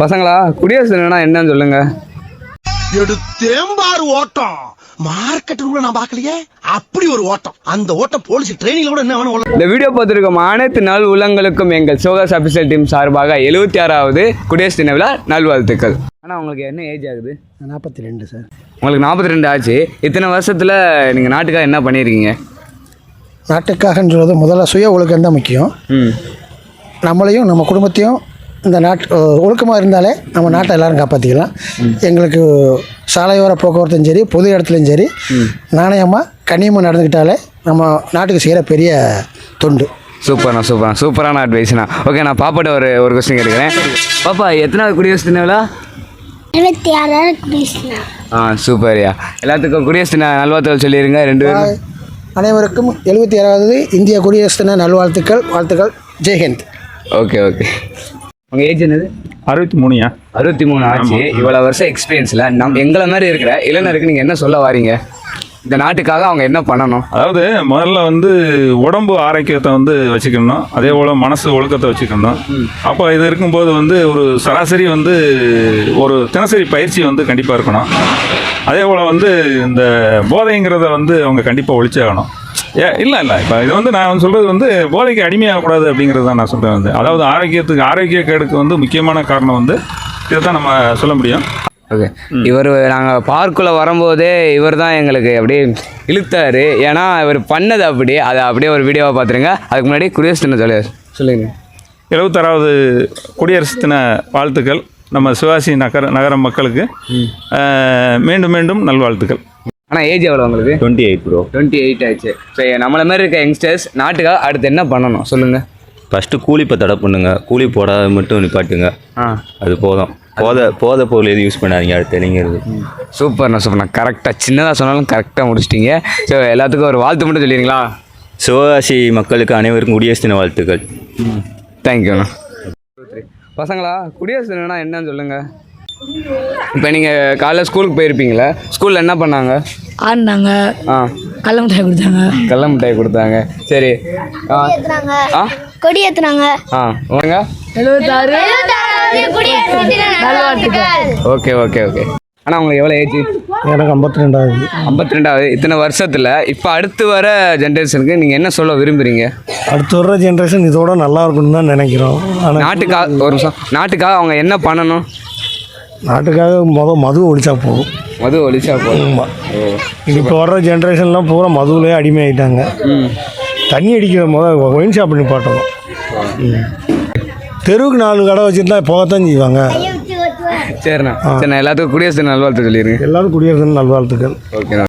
பசங்களா குடியரசு தினம்னா என்னன்னு சொல்லுங்க. எடுத்தேம்பாரு ஓட்டம். மார்க்கெட்டுக்குள்ள நான் பார்க்கலையே. அப்படி ஒரு ஓட்டம். அந்த ஓட்டம் போலீஸ் ட்ரைனிங்ல கூட என்ன வேணும் இந்த வீடியோ பார்த்துருக்கோம். அனைத்து நாள் உள்ளங்களுக்கும் எங்கள் சோகாஸ் அபிஷியல் டீம் சார்பாக எழுபத்தி ஆறாவது குடியரசு தின விழா நல்வாழ்த்துக்கள். ஆனால் உங்களுக்கு என்ன ஏஜ் ஆகுது? நாற்பத்தி ரெண்டு சார். உங்களுக்கு நாற்பத்தி ரெண்டு ஆச்சு. இத்தனை வருஷத்தில் நீங்கள் நாட்டுக்காக என்ன பண்ணியிருக்கீங்க? நாட்டுக்காகன்றது முதல்ல சுய ஒழுக்கம் தான் முக்கியம்? ம். நம்மளையும் நம்ம குடும்பத்தையும் இந்த நாட்டு ஒழுக்கமாக இருந்தாலே நம்ம நாட்டை எல்லாரும் காப்பாற்றிக்கலாம் எங்களுக்கு சாலையோர போக்குவரத்தும் சரி பொது இடத்துலையும் சரி நாணயமாக கண்ணியமாக நடந்துக்கிட்டாலே நம்ம நாட்டுக்கு செய்கிற பெரிய தொண்டு. சூப்பர்ண்ணா சூப்பர்ண்ணா. சூப்பரான அட்வைஸ்ண்ணா ஓகே நான் பாப்பாட்ட ஒரு ஒரு கொஸ்டின் கேட்குறேன் பாப்பா எத்தனாவது குடியரசு தின விழா? இருபத்தி ஆறாவது ஆ சூப்பர்யா. எல்லாத்துக்கும் குடியரசு தின நல்வாழ்த்துக்கள் சொல்லிடுங்க ரெண்டு பேரும் அனைவருக்கும் எழுபத்தி ஏழாவது இந்திய குடியரசு தின நல்வாழ்த்துக்கள் வாழ்த்துக்கள். ஜெய்ஹிந்த் ஓகே ஓகே உங்கள் ஏஜ் என்னது? அறுபத்தி மூணுயா? அறுபத்தி மூணு ஆச்சு. இவ்வளோ வருஷம் எக்ஸ்பீரியன்ஸில் நம் எங்களை மாதிரி இருக்கிற இளைஞருக்கு நீங்கள் என்ன சொல்ல வாரீங்க? இந்த நாட்டுக்காக அவங்க என்ன பண்ணணும்? அதாவது முதல்ல வந்து உடம்பு ஆரோக்கியத்தை வந்து வச்சுக்கணும். அதே போல் மனசு ஒழுக்கத்தை வச்சுக்கணும். அப்போ இது இருக்கும்போது வந்து ஒரு சராசரி வந்து ஒரு தினசரி பயிற்சி வந்து கண்டிப்பாக இருக்கணும். அதே போல் வந்து இந்த போதைங்கிறத வந்து அவங்க கண்டிப்பாக ஒழிச்சாகணும். ஏ இல்லை இல்லை. இப்போ இது வந்து நான் சொல்கிறது வந்து போதைக்கு அடிமையாகக்கூடாது அப்படிங்கிறது தான் நான் சொல்கிறேன் வந்து. அதாவது ஆரோக்கியத்துக்கு ஆரோக்கிய கேடுக்கு வந்து முக்கியமான காரணம் வந்து இதை தான் நம்ம சொல்ல முடியும். ஓகே இவர் நாங்கள் பார்க்குள்ளே வரும்போதே இவர் தான் எங்களுக்கு அப்படியே இழுத்தாரு. ஏன்னா இவர் பண்ணது அப்படி அதை அப்படியே ஒரு வீடியோவை பார்த்துருங்க. அதுக்கு முன்னாடி குடியரசு தினம் சொல்லி. சொல்லுங்க. எழுபத்தாறாவது குடியரசு தின வாழ்த்துக்கள் நம்ம சிவாசி நகர நகர மக்களுக்கு. மீண்டும் மீண்டும் நல்வாழ்த்துக்கள். ஆனால் ஏஜ் எவ்வளோ உங்களுக்கு? Twenty eight bro twenty eight ஆச்சு. ஸோ நம்மளை மாதிரி இருக்க யங்ஸ்டர்ஸ் நாட்டுக்காக அடுத்து என்ன பண்ணணும்? சொல்லுங்கள் ஃபஸ்ட்டு கூலி இப்போ தடை பண்ணுங்க. கூலி போடாத மட்டும் நிப்பாட்டுங்க. ஆ. அது போதும். போதை போதை பொருள் எதுவும் யூஸ் பண்ணாதீங்க அடுத்த இளைஞர்கள் சூப்பர்ண்ணா சூப்பர்ண்ணா கரெக்டாக சின்னதாக சொன்னாலும் கரெக்டாக முடிச்சிட்டீங்க. ஸோ எல்லாத்துக்கும் ஒரு வாழ்த்து மட்டும் சொல்லிடுங்களா சிவகாசி மக்களுக்கு அனைவருக்கும் குடியரசு தின வாழ்த்துக்கள். தேங்க்யூண்ணா பசங்களா குடியரசு தினம்னா என்னன்னு சொல்லுங்கள் இப்போ நீங்கள் காலைல ஸ்கூலுக்கு போயிருப்பீங்களே ஸ்கூலில் என்ன பண்ணாங்க? ஆடினாங்க. ஆ. கடல மிட்டாய் கொடுத்தாங்க. கடல மிட்டாய் கொடுத்தாங்க. சரி. ஆ. கொடி ஏத்துனாங்க. ஆ. வாங்க எழுபத்தாறு ஓகே ஓகே ஓகே. ஆனால் உங்களுக்கு எவ்வளோ ஏஜ் எனக்கு ஐம்பத்தி ரெண்டாவது ஐம்பத்தி ரெண்டாவது இத்தனை வருஷத்தில் இப்போ அடுத்து வர ஜென்ரேஷனுக்கு நீங்கள் என்ன சொல்ல விரும்புகிறீங்க அடுத்து வர்ற ஜென்ரேஷன் இதோட நல்லா இருக்கும்னு தான் நினைக்கிறோம். ஆனால் நாட்டுக்காக ஒரு நிமிஷம். நாட்டுக்காக அவங்க என்ன பண்ணணும்? நாட்டுக்காக மொதல் மது ஒழிச்சா போகும் மது ஒழிச்சா போதும். இப்போ வர்ற ஜென்ரேஷன்லாம் பூரா மதுவிலே அடிமையாயிட்டாங்க. தண்ணி அடிக்கிற முதல் ஒயின் ஷாப் நிப்பாட்டணும் ம். தெருவுக்கு நாலு கடை வச்சுருந்தா போகத்தான் செய்வாங்க. சரிண்ணா. சரி நான் எல்லாத்துக்கும் குடியரசு நல்வாழ்த்து சொல்லிடுங்க. எல்லாரும் குடியரசு நல்வாழ்த்துக்கள். ஓகேண்ணா.